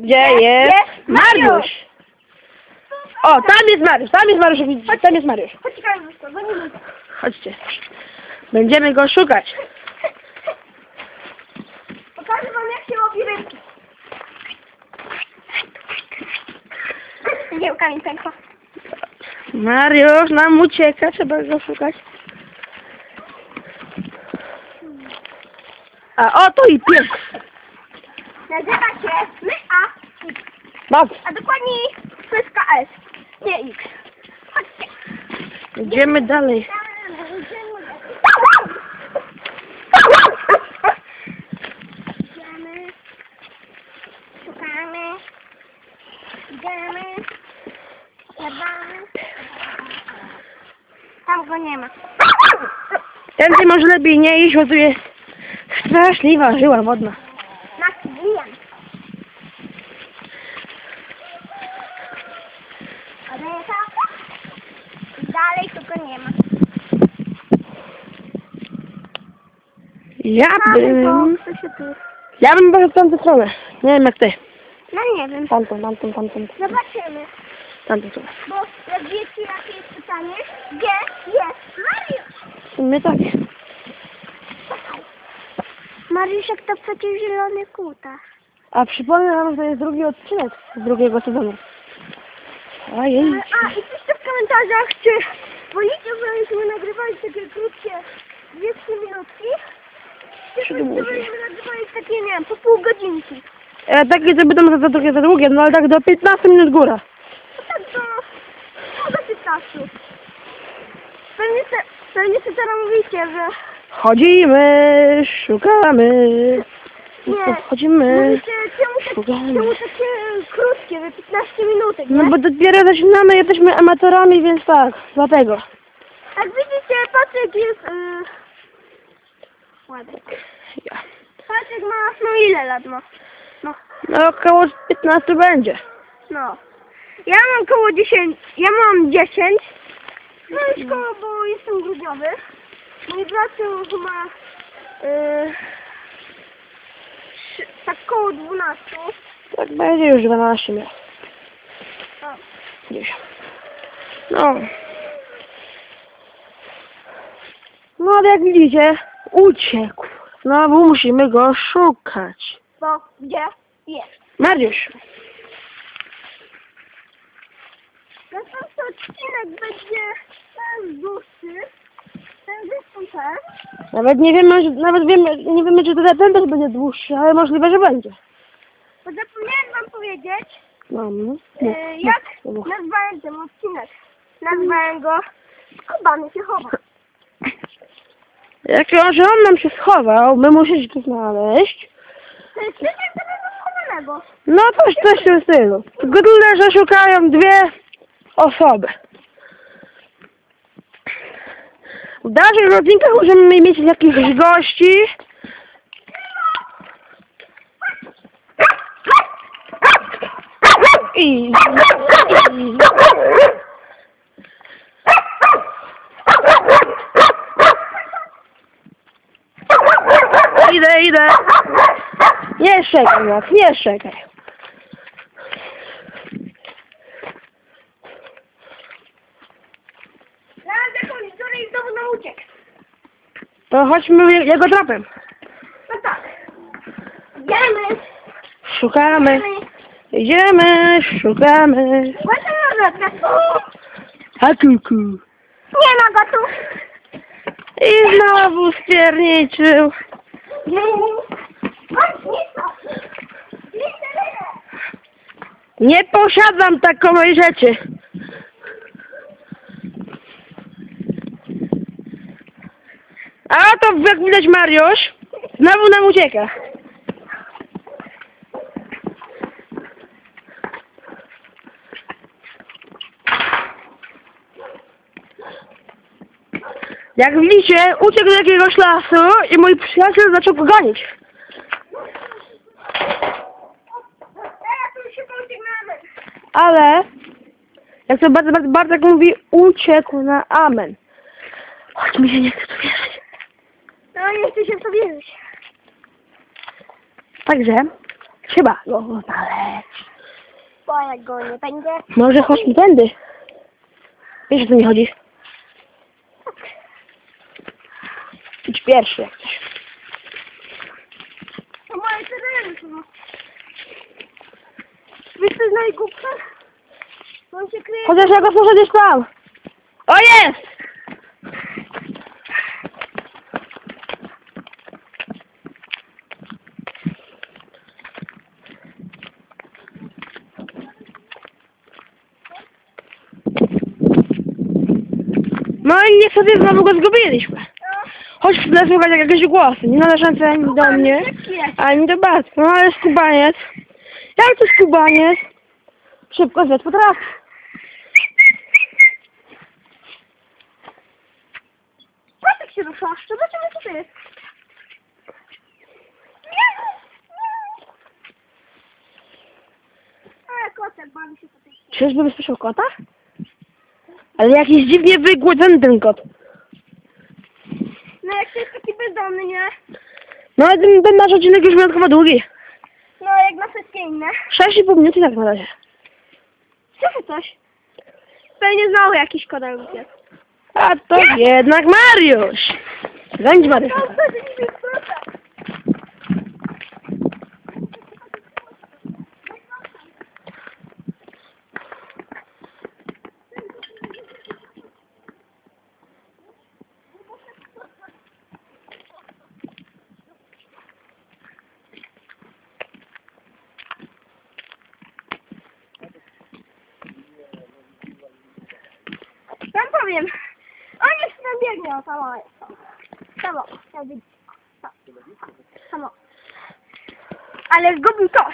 Gdzie jest Mariusz? O, tam jest Mariusz, tam jest Mariusz, widzicie, tam jest Mariusz. Chodźcie. Będziemy go szukać. Pokażę wam jak się łowi rybki. Nie, kamień pękła. Mariusz nam ucieka, trzeba go szukać. A oto i pies. Nazywa się Mysza, Dobrze, a dokładniej Myszka S. Nie X. Chodźcie. idziemy dalej. Idziemy. Szukamy. Idziemy. Zjadamy. Tam go nie ma. Tędy może lepiej nie iść, bo tu jest straszliwa żyła wodna. Na zbijam. Dalej tu go nie ma. Ja bym... Ja bym poszedł w tamtą stronę. Nie wiem jak ty. No nie wiem. Tamtą, tamtą, tamtą. Zobaczymy. Tamtą stronę. Bo jak wiecie jakie jest pytanie, gdzie jest Mariusz? W sumie tak. Mariuszek to przecież zielony kutas. A przypomnę wam, że to jest drugi odcinek z drugiego sezonu. Ojej. A i piszcie w komentarzach, czy wolicie, żebyśmy nagrywali takie krótkie 200 minutki? Żebyśmy nagrywali takie, nie wiem, po pół godzinki? E, takie, co będą za długie, za długie, no ale tak do 15 minut góra. No tak to dużo się czasu. Pewnie, se, pewnie sobie teraz mówicie, że Chodzimy, szukamy. Nie. Chodzimy. mówicie, czemu, tak, Szukamy. czemu takie krótkie, że 15 minutek, nie? No bo dopiero zaczynamy, jesteśmy amatorami, więc tak, dlatego. Jak widzicie, Patryk jest... Yy... Ładny. Ja. Patryk ma, no ile lat ma? No, No około 15 będzie. no. Ja mam koło 10, ja mam 10. No już koło, bo jestem grudniowy. Mój brat już ma yy, tak koło 12. Tak będzie już 12 miał. Gdzieś. No. No ale jak widzicie, uciekł. Znowu musimy go szukać. Bo gdzie jest? Mariusz, Następny odcinek będzie ten dłuższy. Ten też. nawet nie wiemy, nawet wiemy, nie wiemy, czy to ten też będzie dłuższy, ale możliwe, że będzie. Bo zapomniałem wam powiedzieć, No, no. yy, jak no, no. nazwałem ten odcinek. Nazwałem go Skubany się chowa. Jak on, że on nam się schował, my musimy to znaleźć. To jest tydzień tego schowanego. No coś, coś w tym stylu. Tylko tyle, że szukają dwie osoby. W dalszych odcinkach możemy mieć jakichś gości. Idę. Nie szczekaj, Max, nie jakąś dziurę i znowu nam uciekł. To chodźmy je- jego tropem. No tak. Idziemy. Szukamy, idziemy, szukamy. Właśnie na. A kuku. Nie ma go tu. I znowu spierniczył. Nie posiadam takowej rzeczy. A to jak widać Mariusz, znowu nam ucieka. Jak widzicie, uciekł do jakiegoś lasu i mój przyjaciel zaczął go gonić. Ale, jak to bardzo, bardzo, Bartek mówi, uciekł na amen. Choć mi się nie chce tu wierzyć. No nie chcę się w to wierzyć. Także, Trzeba go znaleźć. Bo jak go nie będzie, Może chodźmy tędy. Wiesz o co mi chodzi? Pierwszy jak chcesz. to moje tereny są. Wiesz co najgłupsze? On się kryje. Chociaż ja go słyszę gdzieś tam. O jest! No i niestety znowu go zgubiliśmy. Chodź zasłuchać jakieś głosy, nie należące ani do mnie, ani do Bartka. No ale skubaniec. Jak to skubaniec? Szybko zjadł potrafi. Patrz się ruszasz, zobaczymy co to jest. A, kotek bawi się tej Czyżby słyszał kota? Ale jakiś dziwnie wygłodzony ten kot. No jak to jest taki bezdomny, nie? No ale ten, ten nasz odcinek już wyjątkowo długi. No jak na wszystkie inne. 6,5 minuty tak na razie. Co coś? Pewnie znowu jakiś kodel jest. A to jednak Mariusz. Zajdź Mariusz. Tam powiem. On już tam biegnie, o samo jest. Samo, jak widzisz. O, Samo. Ale zgubił to.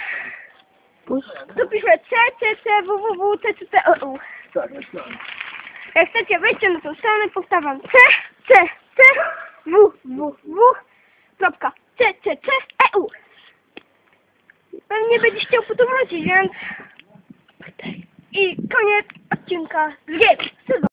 Tu pisze C, C, C, W, W, W, C, C, C, E, U. Jak chcecie wejście na tą stronę, powtarzam C, C, C, W, W, W, kropka, C, C, C, E, U. Pewnie będziesz chciał po to wrócić, więc... I koniec odcinka drugiego sezonu.